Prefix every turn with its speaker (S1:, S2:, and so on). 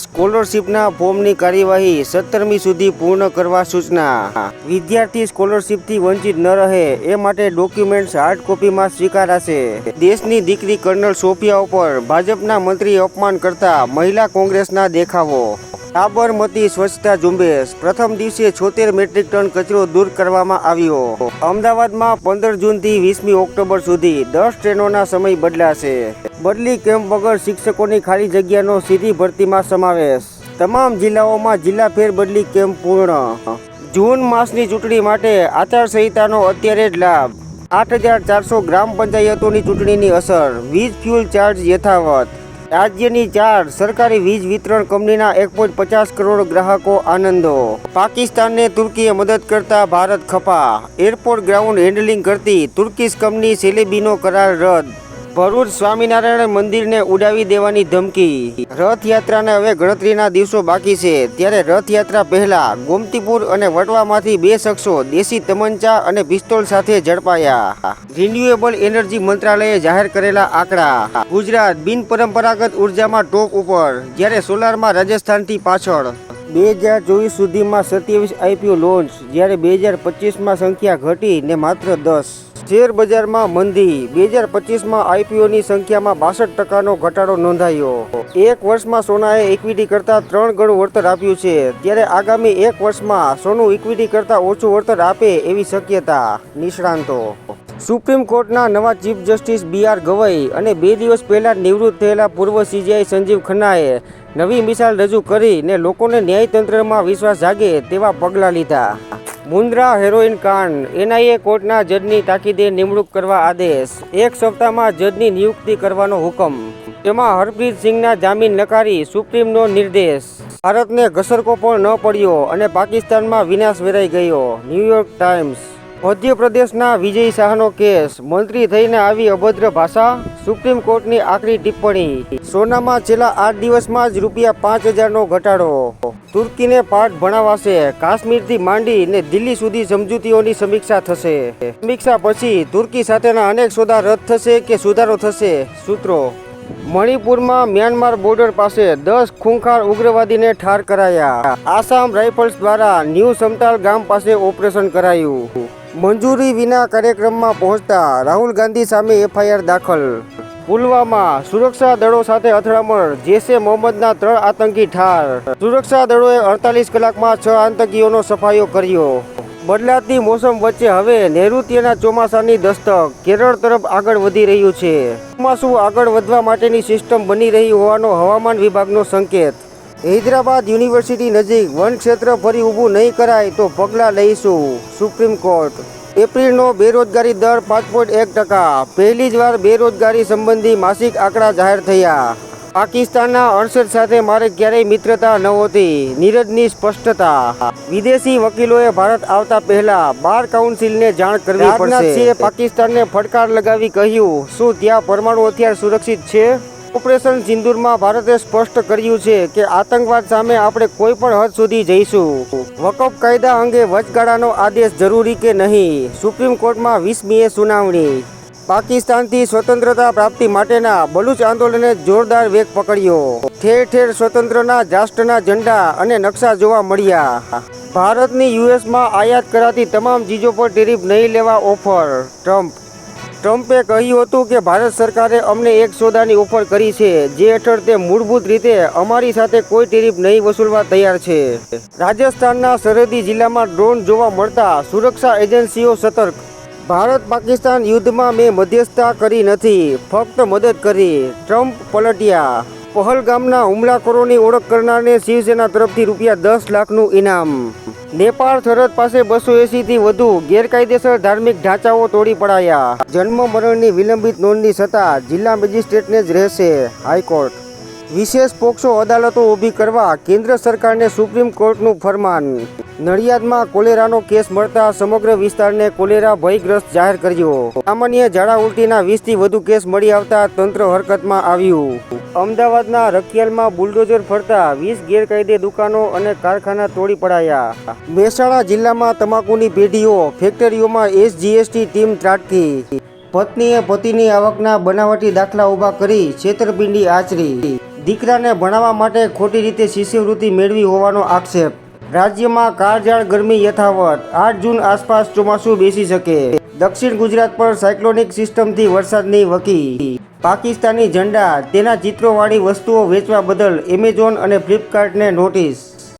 S1: સ્કોલરશીપના ફોર્મની કાર્યવાહી સત્તરમી સુધી પૂર્ણ કરવા સૂચના. વિદ્યાર્થી સ્કોલરશીપથી વંચિત ન રહે એ માટે ડોક્યુમેન્ટ્સ હાર્ડ કોપીમાં સ્વીકારાશે. દેશની દીકરી કર્નલ સોફિયા ઉપર ભાજપના મંત્રી અપમાન કરતા મહિલા કોંગ્રેસના દેખાવો. સાબરમતી સ્વચ્છતા ઝુંબેશ. પ્રથમ દિવસે છોતેર મેટ્રિક ટન કચરો દૂર કરવામાં આવ્યો. અમદાવાદમાં પંદર જૂનથી વીસમી ઓક્ટોબર સુધી દસ ટ્રેનોના સમય બદલાશે. બદલી કેમ્પ વગર શિક્ષકોની ખાલી જગ્યાનો સીધી ભરતીમાં સમાવેશ. તમામ જિલ્લાઓમાં જિલ્લા ફેરબદલી કેમ્પ પૂર્ણ. જૂન માસની ચૂંટણી માટે આચારસંહિતાનો અત્યારે જ લાભ. આઠ હજાર ચારસો ગ્રામ પંચાયતોની ચૂંટણીની અસર. વીજ ફ્યુલ ચાર્જ યથાવત. રાજ્યની ચાર સરકારી વીજ વિતરણ કંપનીના એક પોઈન્ટ પચાસ કરોડ ગ્રાહકો આનંદો. પાકિસ્તાનને તુર્કીએ મદદ કરતા ભારત ખપા. એરપોર્ટ ગ્રાઉન્ડ હેન્ડલિંગ કરતી તુર્કીશ કંપની સેલેબીનો કરાર રદ. ભરૂચ સ્વામિનારાયણ મંદિરને ઉડાવી દેવાની ધમકી. રથયાત્રાને હવે ગણતરીના દિવસો બાકી છે. ત્યારે રથયાત્રા પહેલા ગોમતીપુર અને વટવામાંથી બે શખ્સો દેશી તમંચા અને પિસ્તોલ સાથે ઝડપાયા. રિન્યુએબલ એનર્જી મંત્રાલયે જાહેર કરેલા આંકડા. ગુજરાત બિનપરંપરાગત ઉર્જામાં ટોપ ઉપર, જ્યારે સોલારમાં રાજસ્થાનથી પાછળ. બે હજાર ચોવીસ સુધીમાં સત્યાવીસ આઈપીઓ લોન્ચ, જ્યારે બે હજાર પચીસમાં સંખ્યા ઘટી ને માત્ર દસ. શેર બજારમાં મંદી. બે હજાર પચીસમાં આઈપીઓની સંખ્યામાં બાસઠ ટકાનો ઘટાડો નોંધાયો. એક વર્ષમાં સોનાએ ઇક્વિટી કરતાં ત્રણ ગણું વળતર આપ્યું છે. ત્યારે આગામી એક વર્ષમાં સોનું ઇક્વિટી કરતાં ઓછું વળતર આપે એવી શક્યતા. નિષ્ણાંતો. સુપ્રીમ કોર્ટના નવા chief justice B R Gavai અને બે દિવસ પહેલાં નિવૃત્ત થયેલા પૂર્વ સીજીઆઈ સંજીવ ખન્નાએ નવી મિસાલ રજૂ કરીને લોકોને ન્યાયતંત્રમાં વિશ્વાસ જાગે તેવા પગલાં લીધા. મુન્દ્રા હેરોઇન કાંડ. એનઆઈએ કોર્ટના જજની તાકીદે નિમણૂક કરવા આદેશ. એક સપ્તાહમાં જજની નિયુક્તિ કરવાનો હુકમ. તેમાં હરપ્રીત સિંહના જામીન નકારી સુપ્રીમનો નિર્દેશ. ભારતને ઘસરકો પણ ન પડ્યો અને પાકિસ્તાનમાં વિનાશ વેરાઈ ગયો. New York Times. મધ્યપ્રદેશના વિજય શાહનો કેસ. મંત્રી થઈને આવી અભદ્ર ભાષા સુપ્રીમ કોર્ટની આકરી ટિપ્પણી. સોનામાં છેલ્લા આઠ દિવસમાં જ રૂપિયા પાંચ હજારનો ઘટાડો. તુર્કીને પાઠ ભણાવાશે. કાશ્મીરથી માંડી ને દિલ્હી સુધી સમજૂતીઓની સમીક્ષા થશે. સમીક્ષા પછી તુર્કી સાથેના અનેક સોદા રદ થશે કે સુધારો થશે, સૂત્રો. મણિપુરમાં મ્યાનમાર બોર્ડર પાસે દસ ખૂંખાર ઉગ્રવાદીને ઠાર કરાયા. આસામ રાઇફલ્સ દ્વારા ન્યૂ સમતાલ ગામ પાસે ઓપરેશન કરાયું. મંજૂરી વિના કાર્યક્રમમાં પહોંચતા રાહુલ ગાંધી સામે એફઆઈઆર દાખલ. પુલવામા સુરક્ષા દળો સાથે અથડામણ, જેસે મોહમ્મદના ત્રણ આતંકી ઠાર. સુરક્ષા દળોએ અડતાલીસ કલાકમાં છ આતંકીઓનો સફાયો કર્યો. બદલાતી મોસમ વચ્ચે હવે નૈઋત્યના ચોમાસાની દસ્તક. કેરળ તરફ આગળ વધી રહ્યું છે. ચોમાસું આગળ વધવા માટેની સિસ્ટમ બની રહી હોવાનો હવામાન વિભાગનો સંકેત. હૈદરાબાદ યુનિવર્સિટી નજીક વન ક્ષેત્ર ફરી ઊભું નહીં કરાય તો પગલાં લઈશું. Supreme court. એપ્રિલનો બેરોજગારી દર પાંચ પોઈન્ટ એક ટકા. પહેલી જ વાર બેરોજગારી સંબંધી માસિક આંકડા જાહેર થયા. પાકિસ્તાનના અડસઠ સાથે મારે ક્યારેય મિત્રતા નહોતી નીરજની સ્પષ્ટતા. વિદેશી વકીલોએ ભારત આવતા પહેલા બાર કાઉન્સિલને જાણ કરવી પડશે. પાકિસ્તાનને ફટકાર લગાવી કહ્યું. શું ત્યાં પરમાણુ હથિયાર સુરક્ષિત છે? ઓપરેશન સિંદુરમાં ભારતે સ્પષ્ટ કર્યું છે કે આતંકવાદ સામે આપણે કોઈ પણ હદ સુધી જઈશું. વકફ કાયદા અંગે વચગાળાનો આદેશ જરૂરી કે નહીં, સુપ્રીમ કોર્ટમાં વીસમીએ સુનાવણી. પાકિસ્તાનથી સ્વતંત્રતા પ્રાપ્તિ માટેના બલુચ આંદોલને જોરદાર વેગ પકડ્યો. ઠેર ઠેર સ્વતંત્રના રાષ્ટ્રના ઝંડા અને નકશા જોવા મળ્યા. ભારતની યુએસમાં આયાત કરાતી તમામ ચીજો પર ટેરિફ નહીં લેવા ઓફર, ટ્રમ્પ ટ્રમ્પે કહ્યું હતું કે ભારત સરકારે અમને એક સોદાની ઓફર કરી છે, જે હેઠળ તે મૂળભૂત રીતે અમારી સાથે કોઈ ટેરિફ નહીં વસૂલવા તૈયાર છે. રાજસ્થાનના સરહદી જિલ્લામાં ડ્રોન જોવા મળતા સુરક્ષા એજન્સીઓ સતર્ક. ભારત પાકિસ્તાન યુદ્ધમાં મેં મધ્યસ્થતા કરી નથી, ફક્ત મદદ કરી, ટ્રમ્પ પલટ્યા. પહલગામના હુમલાખોરોની ઓળખ કરનારને શિવસેના તરફથી રૂપિયા દસ લાખનું ઇનામ. નેપાળ સરહદ પાસે બસો એંસીથી વધુ ગેરકાયદેસર ધાર્મિક ઢાંચાઓ તોડી પડાયા. જન્મ મરણની વિલંબિત નોંધની સત્તા જિલ્લા મેજિસ્ટ્રેટને જ રહેશે હાઈકોર્ટ. વિશેષ પોક્સો અદાલતો ઊભી કરવા કેન્દ્ર સરકારને સુપ્રીમ કોર્ટનું ફરમાન. નડિયાદમાં કોલેરાનો કેસ મળતા સમગ્ર વિસ્તારને કોલેરા ભયગ્રસ્ત જાહેર કર્યો. સામાન્ય ઝાડા ઉલટીના વીસથી વધુ કેસ મળી આવતા તંત્ર હરકતમાં આવ્યું. અમદાવાદના રખિયાલમાં બુલડોઝર ફરતા વીસ ગેરકાયદે દુકાનો અને કારખાના તોડી પડાયા. મહેસાણા જિલ્લામાં તમાકુની પેઢીઓ, ફેક્ટરીઓમાં એસજીએસટી ટીમ ત્રાટકી. પત્નીએ પતિની આવકના બનાવટી દાખલા ઊભા કરી છેતરપિંડી આચરી. દીકરાને ભણાવવા માટે ખોટી રીતે શિષ્યવૃત્તિ મેળવી હોવાનો આક્ષેપ. રાજ્યમાં કાળઝાળ ગરમી યથાવત. આઠ જૂન આસપાસ ચોમાસું બેસી શકે. દક્ષિણ ગુજરાત પર સાયક્લોનિક સિસ્ટમથી વરસાદની વકી. પાકિસ્તાની ઝંડા, તેના ચિત્રોવાળી વસ્તુઓ વેચવા બદલ એમેઝોન અને ફ્લિપકાર્ટને નોટિસ.